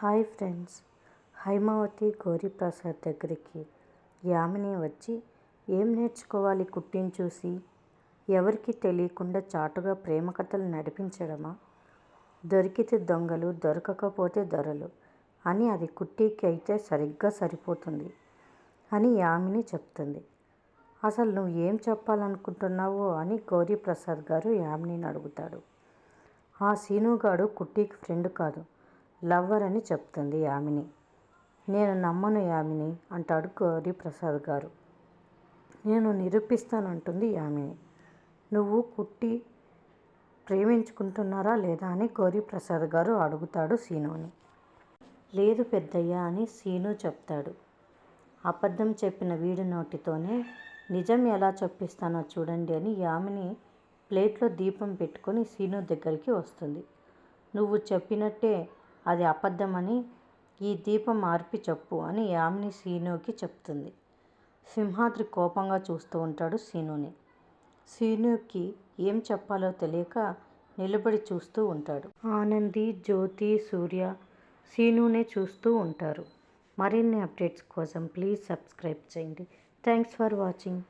Hi friends. Haimavathi Gauri Prasad దగ్గరికి యామిని వచ్చి ఏం నేర్చుకోవాలి కుట్టిని చూసి? ఎవరికి తెలియకుండా చాటుగా ప్రేమ కథలు నడిపించడమా? దొరికితే దొంగలు దొరకకపోతే దొరలు అని అది కుట్టికి అయితే సరిగ్గా సరిపోతుంది అని యామిని చెప్తుంది. అసలు నువ్వు ఏం చెప్పాలనుకుంటున్నావో అని గౌరీప్రసాద్ గారు యామినిని అడుగుతాడు. ఆ సీనుగాడు కుట్టికి ఫ్రెండ్ కాదు. లవ్వర్ అని చెప్తుంది యామిని. నేను నమ్మను యామిని అంటాడు గౌరీప్రసాద్ గారు. నేను నిరూపిస్తానంటుంది యామిని. నువ్వు కుట్టి ప్రేమించుకుంటున్నారా లేదా అని గౌరీప్రసాద్ గారు అడుగుతాడు సీనుని. లేదు పెద్దయ్య అని సీను చెప్తాడు. అబద్ధం చెప్పిన వీడి నోటితోనే నిజం ఎలా చెప్పిస్తానో చూడండి అని యామిని ప్లేట్లో దీపం పెట్టుకొని సీను దగ్గరికి వస్తుంది. నువ్వు చెప్పినట్టే అది అబద్ధమని ఈ దీపం ఆర్పి చెప్పు అని యామిని సీనుకి చెప్తుంది. సింహాద్రి కోపంగా చూస్తూ ఉంటాడు సీనుని. సీనుకి ఏం చెప్పాలో తెలియక నిలబడి చూస్తూ ఉంటాడు. ఆనంది జ్యోతి సూర్య సీనునే చూస్తూ ఉంటారు. మరిన్ని అప్డేట్స్ కోసం ప్లీజ్ సబ్స్క్రైబ్ చేయండి. Thanks for watching.